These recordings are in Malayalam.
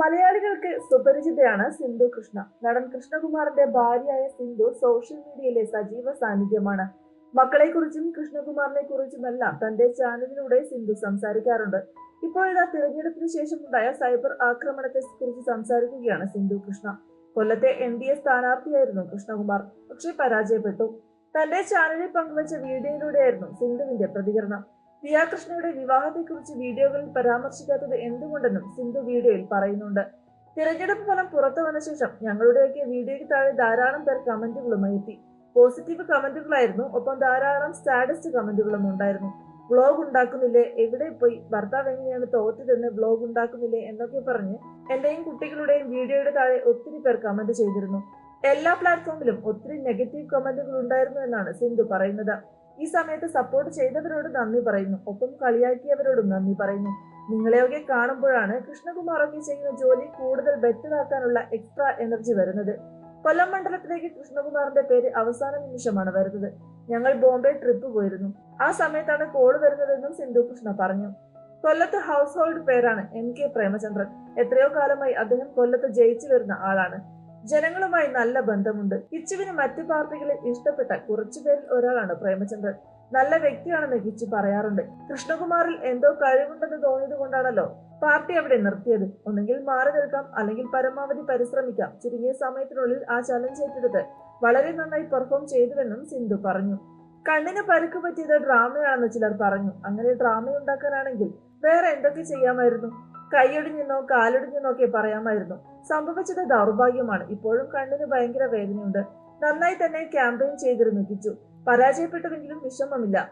മലയാളികൾക്ക് സുപരിചിതയാണ് സിന്ധു കൃഷ്ണ. നടൻ കൃഷ്ണകുമാറിന്റെ ഭാര്യയായ സിന്ധു സോഷ്യൽ മീഡിയയിലെ സജീവ സാന്നിധ്യമാണ്. മക്കളെക്കുറിച്ചും കൃഷ്ണകുമാറിനെ കുറിച്ചുമെല്ലാം തന്റെ ചാനലിലൂടെ സിന്ധു സംസാരിക്കാറുണ്ട്. ഇപ്പോഴിതാ തിരഞ്ഞെടുപ്പിന് ശേഷം ശേഷമുണ്ടായ സൈബർ ആക്രമണത്തെ കുറിച്ച് സംസാരിക്കുകയാണ് സിന്ധു കൃഷ്ണ. കൊല്ലത്തെ എൻ ഡി എ സ്ഥാനാർത്ഥിയായിരുന്നു കൃഷ്ണകുമാർ. പക്ഷെ പരാജയപ്പെട്ടു. തന്റെ ചാനലിൽ പങ്കുവച്ച വീഡിയോയിലൂടെയായിരുന്നു സിന്ധുവിന്റെ പ്രതികരണം. ദിയ കൃഷ്ണയുടെ വിവാഹത്തെക്കുറിച്ച് വീഡിയോകളിൽ പരാമർശിക്കാത്തത് എന്തുകൊണ്ടെന്നും സിന്ധു വീഡിയോയിൽ പറയുന്നുണ്ട്. തിരഞ്ഞെടുപ്പ് ഫലം പുറത്തു വന്ന ശേഷം ഞങ്ങളുടെയൊക്കെ വീഡിയോയ്ക്ക് താഴെ ധാരാളം പേർ കമന്റുകളുമായി എത്തി പോസിറ്റീവ് കമന്റുകളായിരുന്നു ഒപ്പം ധാരാളം സ്റ്റാറ്റസ് കമന്റുകളും ഉണ്ടായിരുന്നു. വ്ളോഗ് ഉണ്ടാക്കുന്നില്ലേ? എവിടെ പോയി? ഭർത്താവ് എങ്ങനെയാണ് തോറ്റതെന്ന് വ്ളോഗ് ഉണ്ടാക്കുന്നില്ലേ? എന്നൊക്കെ പറഞ്ഞ് എന്റെയും കുട്ടികളുടെയും വീഡിയോയുടെ താഴെ ഒത്തിരി പേർ കമന്റ് ചെയ്തിരുന്നു. എല്ലാ പ്ലാറ്റ്ഫോമിലും ഒത്തിരി നെഗറ്റീവ് കമന്റുകൾ ഉണ്ടായിരുന്നു എന്നാണ് സിന്ധു പറയുന്നത്. ഈ സമയത്ത് സപ്പോർട്ട് ചെയ്തവരോട് നന്ദി പറയുന്നു. ഒപ്പം കളിയാക്കിയവരോടും നന്ദി പറയുന്നു. നിങ്ങളെയൊക്കെ കാണുമ്പോഴാണ് കൃഷ്ണകുമാറൊക്കെ ചെയ്യുന്ന ജോലി കൂടുതൽ ബെറ്റർ ആക്കാനുള്ള എക്സ്ട്രാ എനർജി വരുന്നത്. കൊല്ലം മണ്ഡലത്തിലേക്ക് കൃഷ്ണകുമാറിന്റെ പേര് അവസാന നിമിഷമാണ് വരുന്നത്. ഞങ്ങൾ ബോംബെ ട്രിപ്പ് പോയിരുന്നു. ആ സമയത്താണ് കോൾ വരുന്നതെന്നും സിന്ധു കൃഷ്ണ പറഞ്ഞു. കൊല്ലത്ത് ഹൗസ് ഹോൾഡ് പേരാണ് എം കെ പ്രേമചന്ദ്രൻ. എത്രയോ കാലമായി അദ്ദേഹം കൊല്ലത്ത് ജയിച്ചു വരുന്ന ആളാണ്. ജനങ്ങളുമായി നല്ല ബന്ധമുണ്ട്. കിച്ചുവിന് മറ്റു പാർട്ടികളിൽ ഇഷ്ടപ്പെട്ട കുറച്ചുപേരിൽ ഒരാളാണ് പ്രേമചന്ദ്രൻ. നല്ല വ്യക്തിയാണെന്ന് കിച്ചു പറയാറുണ്ട്. കൃഷ്ണകുമാറിൽ എന്തോ കഴിവുണ്ടെന്ന് തോന്നിയത് കൊണ്ടാണല്ലോ പാർട്ടി അവിടെ നിർത്തിയത്. ഒന്നെങ്കിൽ മാറി നിൽക്കാം അല്ലെങ്കിൽ പരമാവധി പരിശ്രമിക്കാം ചുരുങ്ങിയ സമയത്തിനുള്ളിൽ ആ ചലഞ്ച് ഏറ്റെടുത്ത് വളരെ നന്നായി പെർഫോം ചെയ്തുവെന്നും സിന്ധു പറഞ്ഞു. കണ്ണിന് പരുക്ക് പറ്റിയത് ഡ്രാമയാണെന്ന് ചിലർ പറഞ്ഞു. അങ്ങനെ ഡ്രാമ ഉണ്ടാക്കാനാണെങ്കിൽ വേറെ എന്തൊക്കെ ചെയ്യാമായിരുന്നു? കൈയൊടിഞ്ഞെന്നോ കാലൊടിഞ്ഞെന്നോ ഒക്കെ പറയാമായിരുന്നു. സംഭവിച്ചത് ദൗർഭാഗ്യമാണ്. ഇപ്പോഴും കണ്ണിന് ഭയങ്കര വേദനയുണ്ട്. നന്നായി തന്നെ ക്യാമ്പയിൻ ചെയ്തിരുന്നു കിച്ചു. പരാജയപ്പെട്ടുവെങ്കിലും വിഷമമില്ല.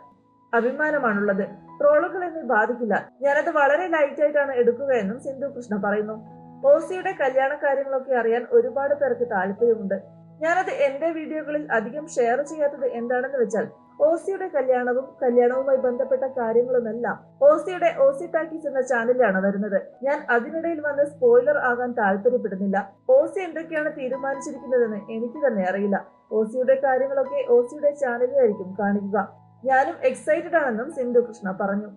അഭിമാനമാണുള്ളത്. ട്രോളുകൾ എന്നെ ബാധിക്കില്ല. ഞാനത് വളരെ ലൈറ്റ് ആയിട്ടാണ് എടുക്കുകയെന്നും സിന്ധു കൃഷ്ണ പറയുന്നു. ഓസിയുടെ കല്യാണ കാര്യങ്ങളൊക്കെ അറിയാൻ ഒരുപാട് പേർക്ക് താല്പര്യമുണ്ട്. ഞാനത് എന്റെ വീഡിയോകളിൽ അധികം ഷെയർ ചെയ്യാത്തത് എന്താണെന്ന് വെച്ചാൽ ഓസിയുടെ കല്യാണവും കല്യാണവുമായി ബന്ധപ്പെട്ട കാര്യങ്ങളുമെല്ലാം ഓസിയുടെ ഓസി ടാക്കീസ് എന്ന ചാനലിലാണ് വരുന്നത്. ഞാൻ അതിനിടയിൽ വന്ന് സ്പോയിലർ ആകാൻ താല്പര്യപ്പെടുന്നില്ല. ഓസി എന്തൊക്കെയാണ് തീരുമാനിച്ചിരിക്കുന്നതെന്ന് എനിക്ക് തന്നെ അറിയില്ല. ഓസിയുടെ കാര്യങ്ങളൊക്കെ ഓസിയുടെ ചാനലിലായിരിക്കും കാണിക്കുക. ഞാനും എക്സൈറ്റഡ് ആണെന്നും സിന്ധു കൃഷ്ണ പറഞ്ഞു.